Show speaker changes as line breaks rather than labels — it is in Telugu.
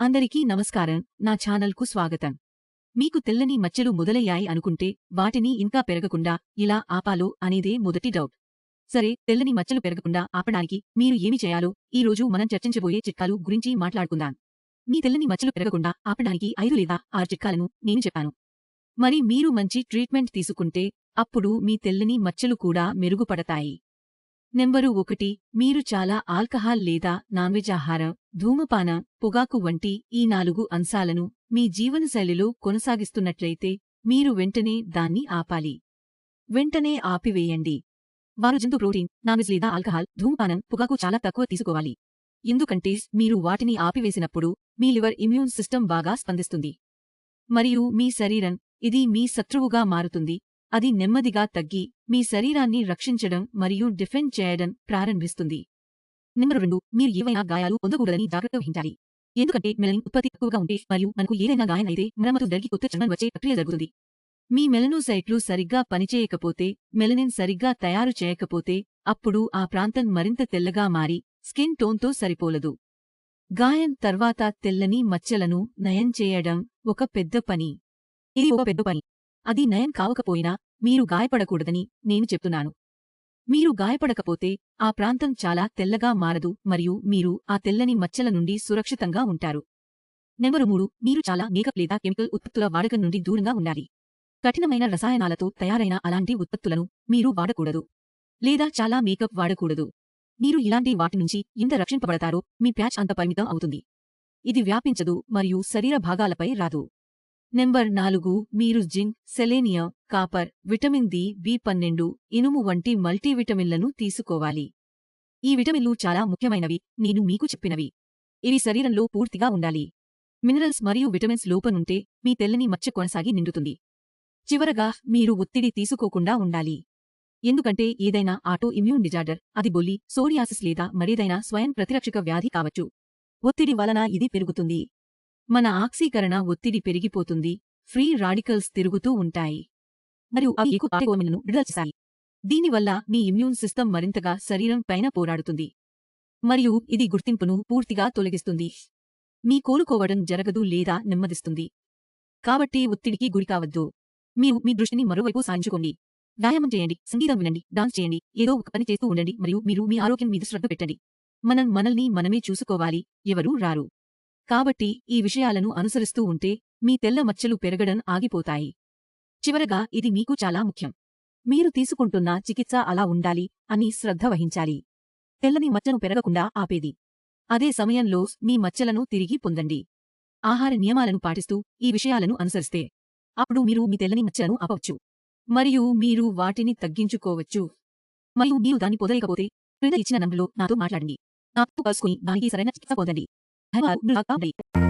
అందరికీ నమస్కారం. నా ఛానల్కు స్వాగతం. మీకు తెల్లని మచ్చలు మొదలయ్యాయి అనుకుంటే వాటిని ఇంకా పెరగకుండా ఇలా ఆపాలో అనేదే మొదటి డౌట్. సరే తెల్లని మచ్చలు పెరగకుండా ఆపడానికి మీరు ఏమి చేయాలో ఈ రోజు మనం చర్చించబోయే చిట్కాలు గురించి మాట్లాడుకుందాం. మీ తెల్లని మచ్చలు పెరగకుండా ఆపడానికి ఐదు లేదా ఆరు చిట్కాలను నేను చెప్పాను. మరి మీరు మంచి ట్రీట్మెంట్ తీసుకుంటే అప్పుడు మీ తెల్లని మచ్చలు కూడా మెరుగుపడతాయి. నెంబరు ఒకటి మీరు చాలా ఆల్కహాల్ లేదా నాన్వెజ్ ఆహారం ధూమపాన పొగాకు వంటి ఈ నాలుగు అంశాలను మీ జీవనశైలిలో కొనసాగిస్తున్నట్లయితే మీరు వెంటనే దాన్ని ఆపాలి. వెంటనే ఆపివేయండి. వారు జంతు ప్రోటీన్ నాన్వెజ్ లేదా ఆల్కహాల్ ధూమపానం పొగాకు చాలా తక్కువ తీసుకోవాలి. ఎందుకంటే మీరు వాటిని ఆపివేసినప్పుడు మీ లివర్ ఇమ్యూన్ సిస్టమ్ బాగా స్పందిస్తుంది. మరియు మీ శరీరం ఇది మీ శత్రువుగా మారుతుంది. అది నెమ్మదిగా తగ్గి మీ శరీరాన్ని రక్షించడం మరియు డిఫెండ్ చేయడం ప్రారంభిస్తుంది. నెంబర్ రెండు మీరు ఏవైనా గాయాలు పొందకూడదని జాగ్రత్త వహించాలి. ఎందుకంటే మెలనిన్ ఉత్పత్తి తక్కువగా ఉంటే మరియు మనకు ఏదైనా గాయం అయితే మరమ్మతు జరిగి కొత్త చర్మం వచ్చే ప్రక్రియ జరుగుతుంది. మీ మెలనోసైట్లు సరిగ్గా పనిచేయకపోతే మెలనిన్ సరిగ్గా తయారు చేయకపోతే అప్పుడు ఆ ప్రాంతం మరింత తెల్లగా మారి స్కిన్ టోన్తో సరిపోలదు. గాయం తర్వాత తెల్లని మచ్చలను నయం చేయడం ఒక పెద్ద పని. ఇది ఒక పెద్ద పని. అది నయం కావకపోయినా మీరు గాయపడకూడదని నేను చెప్తున్నాను. మీరు గాయపడకపోతే ఆ ప్రాంతం చాలా తెల్లగా మారదు మరియు మీరు ఆ తెల్లని మచ్చల నుండి సురక్షితంగా ఉంటారు. నెంబరు మూడు మీరు చాలా మేకప్ లేదా కెమికల్ ఉత్పత్తుల వాడకం నుండి దూరంగా ఉండాలి. కఠినమైన రసాయనాలతో తయారైన అలాంటి ఉత్పత్తులను మీరు వాడకూడదు. లేదా చాలా మేకప్ వాడకూడదు. మీరు ఇలాంటి వాటి నుంచి ఎంత రక్షింపబడతారో మీ ప్యాచ్ అంత పరిమితం అవుతుంది. ఇది వ్యాపించదు మరియు శరీర భాగాలపై రాదు. నెంబర్ నాలుగు మీరు zinc selenium copper vitamin D B పన్నెండు ఇనుము వంటి మల్టీవిటమిన్లను తీసుకోవాలి. ఈ విటమిన్లు చాలా ముఖ్యమైనవి నేను మీకు చెప్పినవి. ఇవి శరీరంలో పూర్తిగా ఉండాలి. మినరల్స్ మరియు విటమిన్స్ లోపనుంటే మీ తెల్లని మచ్చ కొనసాగి నిండుతుంది. చివరగా మీరు ఒత్తిడి తీసుకోకుండా ఉండాలి. ఎందుకంటే ఏదైనా ఆటో ఇమ్యూన్ డిజార్డర్ అది బొల్లి సోరియాసిస్ లేదా మరేదైనా స్వయం ప్రతిరక్షక వ్యాధి కావచ్చు. ఒత్తిడి వలన ఇది పెరుగుతుంది. మన ఆక్సీకరణ ఒత్తిడి పెరిగిపోతుంది. ఫ్రీ రాడికల్స్ తిరుగుతూ ఉంటాయి. మరియు అవి ఎక్కువ విడుదల చేశాయి దీనివల్ల మీ ఇమ్యూన్ సిస్టమ్ మరింతగా శరీరం పైన పోరాడుతుంది. మరియు ఇది గుర్తింపును పూర్తిగా తొలగిస్తుంది. మీ కోలుకోవడం జరగదు లేదా నెమ్మదిస్తుంది. కాబట్టి ఒత్తిడికి గురికావద్దు మీరు మీ దృష్టిని మరోవైపు సాధించుకోండి. వ్యాయామం చేయండి. సంగీతం వినండి. డాన్స్ చేయండి. ఏదో ఒక పని చేస్తూ ఉండండి. మరియు మీరు మీ ఆరోగ్యం మీద శ్రద్ధ పెట్టండి. మనం మనల్ని మనమే చూసుకోవాలి. ఎవరూ రారు. కాబట్టి ఈ విషయాలను అనుసరిస్తూ ఉంటే మీ తెల్ల మచ్చలు పెరగడం ఆగిపోతాయి. చివరగా ఇది మీకు చాలా ముఖ్యం. మీరు తీసుకుంటున్న చికిత్స అలా ఉండాలి అని శ్రద్ధ వహించాలి. తెల్లని మచ్చను పెరగకుండా ఆపేది. అదే సమయంలో మీ మచ్చలను తిరిగి పొందండి. ఆహార నియమాలను పాటిస్తూ ఈ విషయాలను అనుసరిస్తే అప్పుడు మీరు మీ తెల్లని మచ్చలను ఆపవచ్చు. మరియు మీరు వాటిని తగ్గించుకోవచ్చు. మరియు మీరు దాన్ని పొందలేకపోతే క్రింద ఇచ్చిన నంబర్లో నాతో మాట్లాడండి. నాతో కలుసుకుని దానికి సరైన చికిత్స పొందండి. ధన్యవాదాలు. మీరు బాగా ఉండండి.